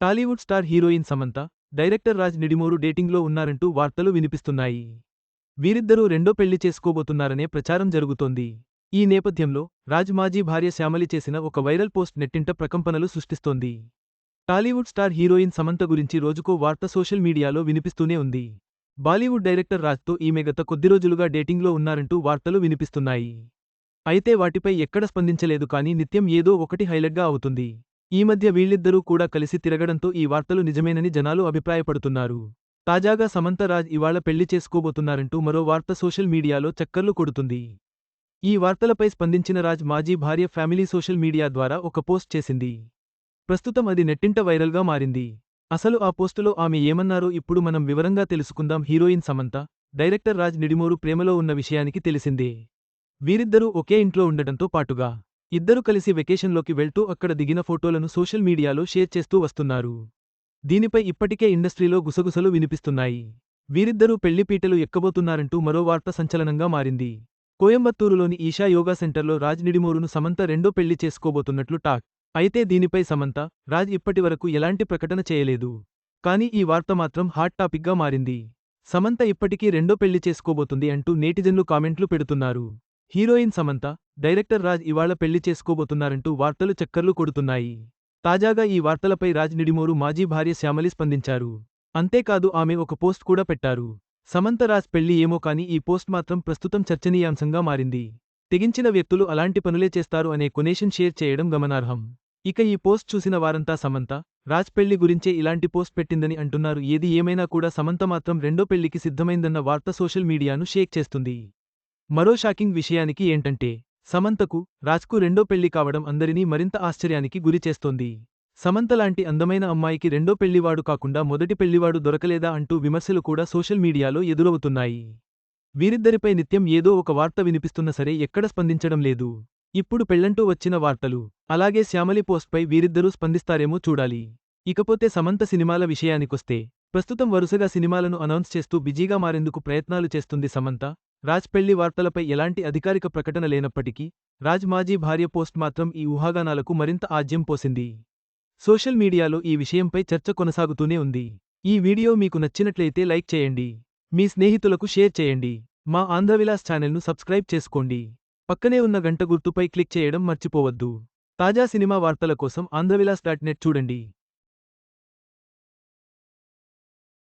Tollywood star heroine Samantha director Raj Nidimoru డేటింగ్లో ఉన్నారంటూ వార్తలు వినిపిస్తున్నాయి. వీరిద్దరూ రెండో పెళ్ళి చేసుకోబోతున్నారనే ప్రచారం జరుగుతోంది. ఈ నేపథ్యంలో రాజ్ మాజీ భార్య శ్యామలి చేసిన ఒక వైరల్ పోస్ట్ నెట్టింట ప్రకంపనలు సృష్టిస్తోంది. టాలీవుడ్ స్టార్ హీరోయిన్ సమంత గురించి రోజుకో వార్త సోషల్ మీడియాలో వినిపిస్తూనే ఉంది. బాలీవుడ్ డైరెక్టర్ రాజ్తో ఈమె గత కొద్ది రోజులుగా డేటింగ్లో ఉన్నారంటూ వార్తలు వినిపిస్తున్నాయి. అయితే వాటిపై ఎక్కడ స్పందించలేదు కానీ నిత్యం ఏదో ఒకటి హైలైట్గా అవుతుంది. ఈ మధ్య వీళ్ళిద్దరూ కూడా కలిసి తిరగడంతో ఈ వార్తలు నిజమేనని జనాలు అభిప్రాయపడుతున్నారు. తాజాగా సమంత రాజ్ ఇవాళ పెళ్ళి చేసుకోబోతున్నారంటూ మరో వార్త సోషల్ మీడియాలో చక్కర్లు కొడుతుంది. ఈ వార్తలపై స్పందించిన రాజ్ మాజీ భార్య ఫ్యామిలీ సోషల్ మీడియా ద్వారా ఒక పోస్ట్ చేసింది. ప్రస్తుతం అది నెట్టింట వైరల్గా మారింది. అసలు ఆ పోస్టులో ఆమె ఏమన్నారో ఇప్పుడు మనం వివరంగా తెలుసుకుందాం. హీరోయిన్ సమంత డైరెక్టర్ రాజ్ నిడిమోరు ప్రేమలో ఉన్న విషయానికి తెలిసిందే. వీరిద్దరూ ఒకే ఇంట్లో ఉండటంతో పాటుగా ఇద్దరు కలిసి వెకేషన్లోకి వెళ్తూ అక్కడ దిగిన ఫోటోలను సోషల్ మీడియాలో షేర్ చేస్తూ వస్తున్నారు. దీనిపై ఇప్పటికే ఇండస్ట్రీలో గుసగుసలు వినిపిస్తున్నాయి. వీరిద్దరూ పెళ్ళిపీటలు ఎక్కబోతున్నారంటూ మరో వార్త సంచలనంగా మారింది. కోయంబత్తూరులోని ఈషా యోగా సెంటర్లో రాజ్ నిడిమోరును సమంత రెండో పెళ్ళి చేసుకోబోతున్నట్లు టాక్. అయితే దీనిపై సమంత రాజ్ ఇప్పటివరకు ఎలాంటి ప్రకటన చేయలేదు. కానీ ఈ వార్త మాత్రం హాట్ టాపిక్గా మారింది. సమంత ఇప్పటికీ రెండో పెళ్ళి చేసుకోబోతుంది అంటూ నేటిజన్లు కామెంట్లు పెడుతున్నారు. హీరోయిన్ సమంత డైరెక్టర్ రాజ్ ఇవాళ పెళ్ళి చేసుకోబోతున్నారంటూ వార్తలు చక్కర్లు కొడుతున్నాయి. తాజాగా ఈ వార్తలపై రాజ్ నిడిమోరు మాజీ భార్య శ్యామలి స్పందించారు. అంతేకాదు ఆమె ఒక పోస్ట్ కూడా పెట్టారు. సమంత రాజ్ పెళ్ళి ఏమో కానీ ఈ పోస్ట్ మాత్రం ప్రస్తుతం చర్చనీయాంశంగా మారింది. తెగించిన వ్యక్తులు అలాంటి పనులే చేస్తారు అనే కొనేషన్ షేర్ చేయడం గమనార్హం. ఇక ఈ పోస్ట్ చూసిన వారంతా సమంత రాజ్ పెళ్ళి గురించే ఇలాంటి పోస్ట్ పెట్టిందని అంటున్నారు. ఏది ఏమైనా కూడా సమంత మాత్రం రెండో పెళ్ళికి సిద్ధమైందన్న వార్త సోషల్ మీడియాను షేక్ చేస్తుంది. మరో షాకింగ్ విషయానికి ఏంటంటే సమంతకు రాజ్కు రెండో పెళ్ళి కావడం అందరినీ మరింత ఆశ్చర్యానికి గురిచేస్తోంది సమంతలాంటి సమంత లాంటి అందమైన అమ్మాయికి రెండో పెళ్ళివాడు కాకుండా మొదటి పెళ్ళివాడు దొరకలేదా అంటూ విమర్శలు కూడా సోషల్ మీడియాలో ఎదురవుతున్నాయి. వీరిద్దరిపై నిత్యం ఏదో ఒక వార్త వినిపిస్తున్న సరే ఎక్కడ స్పందించడం లేదు. ఇప్పుడు పెళ్ళంటూ వచ్చిన వార్తలు అలాగే శ్యామలి పోస్ట్పై వీరిద్దరూ స్పందిస్తారేమో చూడాలి. ఇకపోతే సమంత సినిమాల విషయానికొస్తే ప్రస్తుతం వరుసగా సినిమాలను అనౌన్స్ చేస్తూ బిజీగా మారేందుకు ప్రయత్నాలు చేస్తుంది సమంత రాజ్ పెళ్ళి వార్తలపై ఎలాంటి అధికారిక ప్రకటన లేనప్పటికీ రాజ్ మాజీ భార్య పోస్ట్ మాత్రం ఈ ఊహాగానాలకు మరింత ఆజ్యం పోసింది. సోషల్ మీడియాలో ఈ విషయంపై చర్చ కొనసాగుతూనే ఉంది. ఈ వీడియో మీకు నచ్చినట్లయితే లైక్ చేయండి. మీ స్నేహితులకు షేర్ చేయండి. మా ఆంధ్రవిలాస్ ఛానల్ను సబ్స్క్రైబ్ చేసుకోండి. పక్కనే ఉన్న గంట గుర్తుపై క్లిక్ చేయడం మర్చిపోవద్దు. తాజా సినిమా వార్తల కోసం ఆంధ్రవిలాస్ డాట్ నెట్ చూడండి.